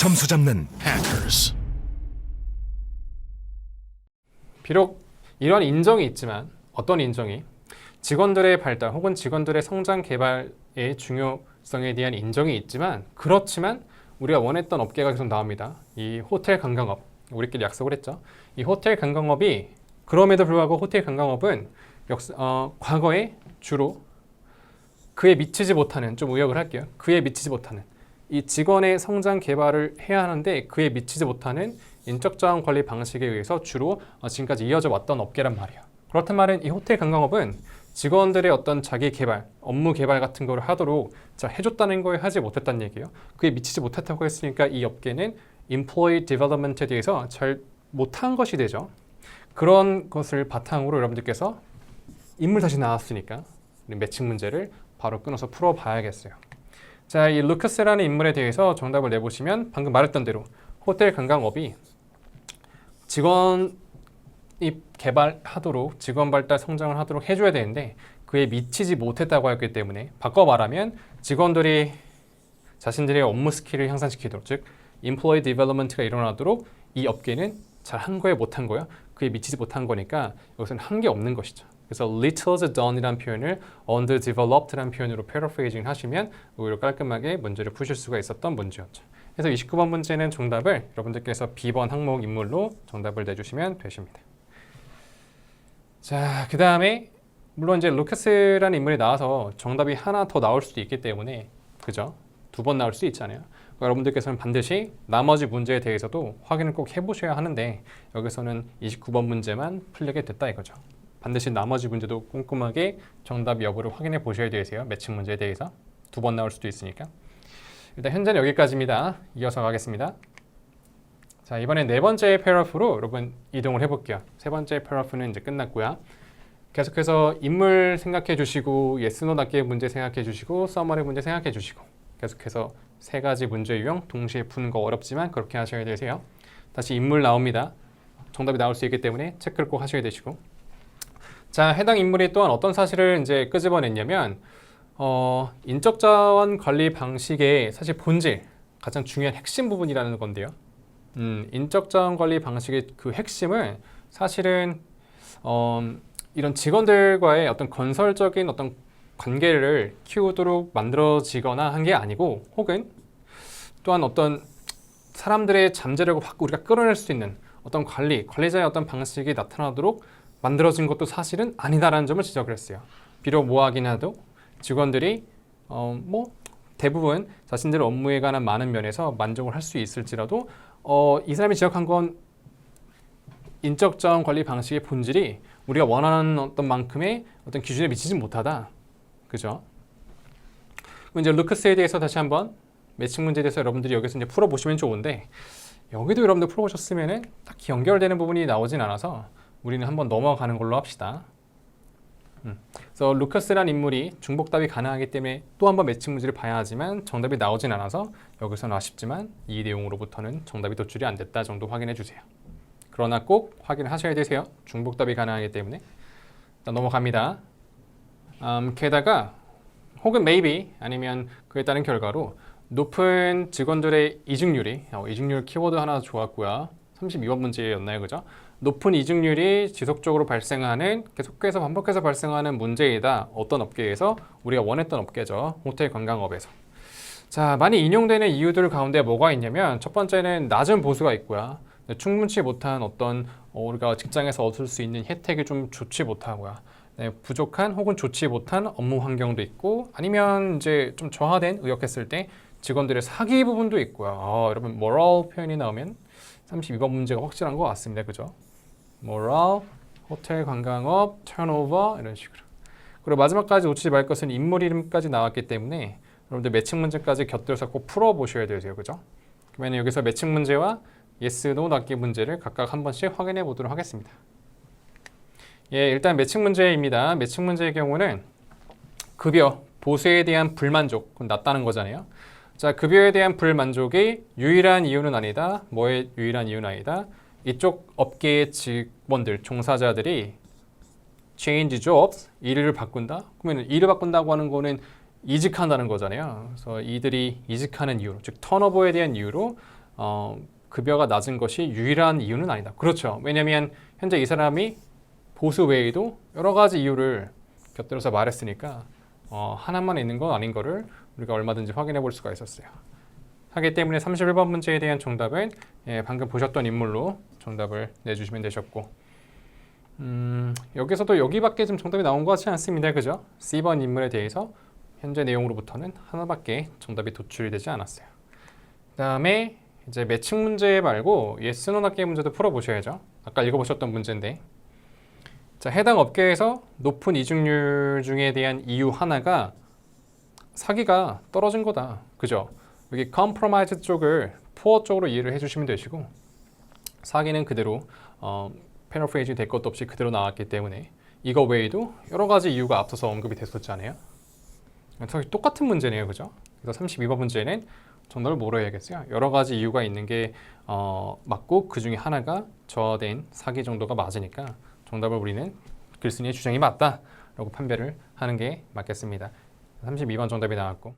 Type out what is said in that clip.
점수 잡는 Hackers. 비록 이런 인정이 있지만 어떤 인정이 직원들의 발달 혹은 직원들의 성장 개발의 중요성에 대한 인정이 있지만 그렇지만 우리가 원했던 업계가 계속 나옵니다. 이 호텔 관광업 우리끼리 약속을 했죠. 이 호텔 관광업이 그럼에도 불구하고 호텔 관광업은 역사, 어, 과거에 주로 그에 미치지 못하는 좀 의역을 할게요. 그에 미치지 못하는 이 직원의 성장 개발을 해야 하는데 그에 미치지 못하는 인적 자원 관리 방식에 의해서 주로 어, 지금까지 이어져 왔던 업계란 말이에요. 그렇단 말은 이 호텔 관광업은 직원들의 어떤 자기 개발, 업무 개발 같은 거를 하도록 자 해줬다는 거에 하지 못했다는 얘기예요. 그에 미치지 못했다고 했으니까 이 업계는 employee development에 대해서 잘 못한 것이 되죠. 그런 것을 바탕으로 여러분들께서 인물 다시 나왔으니까 매칭 문제를 바로 끊어서 풀어봐야겠어요. 자, 이 루카스라는 인물에 대해서 정답을 내보시면 방금 말했던 대로 호텔 관광업이 직원이 개발하도록 직원 발달 성장을 하도록 해줘야 되는데 그에 미치지 못했다고 했기 때문에 바꿔 말하면 직원들이 자신들의 업무 스킬을 향상시키도록 즉 employee development가 일어나도록 이 업계는 잘 한 거에 못한 거야 그에 미치지 못한 거니까 여기서는 한 게 없는 것이죠. 그래서 little's done이라는 표현을 underdeveloped라는 표현으로 paraphrasing 하시면 오히려 깔끔하게 문제를 푸실 수가 있었던 문제였죠. 그래서 29번 문제는 정답을 여러분들께서 B번 항목 인물로 정답을 내주시면 되십니다. 자, 그 다음에 물론 이제 루카스라는 인물이 나와서 정답이 하나 더 나올 수도 있기 때문에 그죠? 두 번 나올 수 있잖아요. 여러분들께서는 반드시 나머지 문제에 대해서도 확인을 꼭 해보셔야 하는데 여기서는 29번 문제만 풀리게 됐다 이거죠. 반드시 나머지 문제도 꼼꼼하게 정답 여부를 확인해 보셔야 되세요. 매칭 문제에 대해서 두 번 나올 수도 있으니까. 일단 현재는 여기까지입니다. 이어서 가겠습니다. 자 이번에 네 번째 패러프로 여러분 이동을 해볼게요. 세 번째 패러프는 이제 끝났고요. 계속해서 인물 생각해 주시고 예스노답게 문제 생각해 주시고 서머리 문제 생각해 주시고 계속해서 세 가지 문제 유형 동시에 푸는 거 어렵지만 그렇게 하셔야 되세요. 다시 인물 나옵니다. 정답이 나올 수 있기 때문에 체크를 꼭 하셔야 되시고 자 해당 인물이 또한 어떤 사실을 이제 끄집어냈냐면 어, 인적 자원 관리 방식의 사실 본질 가장 중요한 핵심 부분이라는 건데요. 음, 인적 자원 관리 방식의 그 핵심을 사실은 어, 이런 직원들과의 어떤 건설적인 어떤 관계를 키우도록 만들어지거나 한 게 아니고 혹은 또한 어떤 사람들의 잠재력을 확 우리가 끌어낼 수 있는 어떤 관리, 관리자의 어떤 방식이 나타나도록 만들어진 것도 사실은 아니다라는 점을 지적을 했어요. 비록 모하긴 해도 직원들이 어, 뭐 대부분 자신들의 업무에 관한 많은 면에서 만족을 할 수 있을지라도 어, 이 사람이 지적한 건 인적 자원 관리 방식의 본질이 우리가 원하는 어떤 만큼의 어떤 기준에 미치지 못하다. 그죠? 이제 루크스에 대해서 다시 한번 매칭 문제에 대해서 여러분들이 여기서 이제 풀어보시면 좋은데 여기도 여러분들 풀어보셨으면은 딱히 연결되는 부분이 나오진 않아서 우리는 한번 넘어가는 걸로 합시다. 음. 그래서 루카스란 인물이 중복답이 가능하기 때문에 또 한번 매칭 문제를 봐야 하지만 정답이 나오진 않아서 여기서는 아쉽지만 이 내용으로부터는 정답이 도출이 안 됐다 정도 확인해 주세요. 그러나 꼭 확인을 하셔야 되세요. 중복답이 가능하기 때문에 넘어갑니다. 음, 게다가 혹은 maybe 아니면 그에 따른 결과로 높은 직원들의 이직률이 어, 이직률 키워드 하나 좋았고요. 32번 문제였나요, 그죠? 높은 이직률이 지속적으로 발생하는 계속해서 반복해서 발생하는 문제이다. 어떤 업계에서 우리가 원했던 업계죠. 호텔 관광업에서. 자, 많이 인용되는 이유들 가운데 뭐가 있냐면 첫 번째는 낮은 보수가 있고요. 충분치 못한 어떤 어, 우리가 직장에서 얻을 수 있는 혜택이 좀 좋지 못하고요. 네, 부족한 혹은 좋지 못한 업무 환경도 있고 아니면 이제 좀 저하된 의역했을 때 직원들의 사기 부분도 있고요. 아, 여러분 moral 표현이 나오면 32번 문제가 확실한 것 같습니다. 그죠? Moral, 호텔 관광업, turnover 이런 식으로. 그리고 마지막까지 놓치지 말 것은 인물 이름까지 나왔기 때문에 여러분들 매칭 문제까지 곁들여서 꼭 풀어보셔야 되세요. 그죠? 그러면 여기서 매칭 문제와 yes, no 낫기 문제를 각각 한 번씩 확인해 보도록 하겠습니다. 예, 일단 매칭 문제입니다. 매칭 문제의 경우는 급여, 보수에 대한 불만족, 그건 낮다는 거잖아요. 자, 급여에 대한 불만족이 유일한 이유는 아니다. 뭐의 유일한 이유는 아니다. 이쪽 업계의 직원들, 종사자들이 change jobs, 일을 바꾼다. 그러면 일을 바꾼다고 하는 거는 이직한다는 거잖아요. 그래서 이들이 이직하는 이유, 즉 턴오버에 대한 이유로 어, 급여가 낮은 것이 유일한 이유는 아니다. 그렇죠. 왜냐하면 현재 이 사람이 보수 외에도 여러 가지 이유를 곁들여서 말했으니까 어, 하나만 있는 건 아닌 거를 우리가 얼마든지 확인해 볼 수가 있었어요. 하기 때문에 31번 문제에 대한 정답은 예, 방금 보셨던 인물로 정답을 내주시면 되셨고 음, 여기서도 여기밖에 좀 정답이 나온 것 같지 않습니다. 그죠? C번 인물에 대해서 현재 내용으로부터는 하나밖에 정답이 도출이 되지 않았어요. 그 다음에 이제 매칭 문제 말고 yes, no 낫게 문제도 풀어보셔야죠. 아까 읽어보셨던 문제인데 자 해당 업계에서 높은 이직률 중에 대한 이유 하나가 사기가 떨어진 거다. 그죠? 여기 compromise 쪽을 poor 쪽으로 이해를 해주시면 되시고 사기는 그대로 어, 패러프레이즈 될 것도 없이 그대로 나왔기 때문에 이거 외에도 여러 가지 이유가 앞서서 언급이 됐었잖아요. 그래서 똑같은 문제네요, 그죠? 그래서 32번 문제는 정답을 뭐로 해야겠어요? 여러 가지 이유가 있는 게 어, 맞고 그 중에 하나가 저하된 사기 정도가 맞으니까 정답을 우리는 글쓴이의 주장이 맞다라고 판별을 하는 게 맞겠습니다. 32번 정답이 나왔고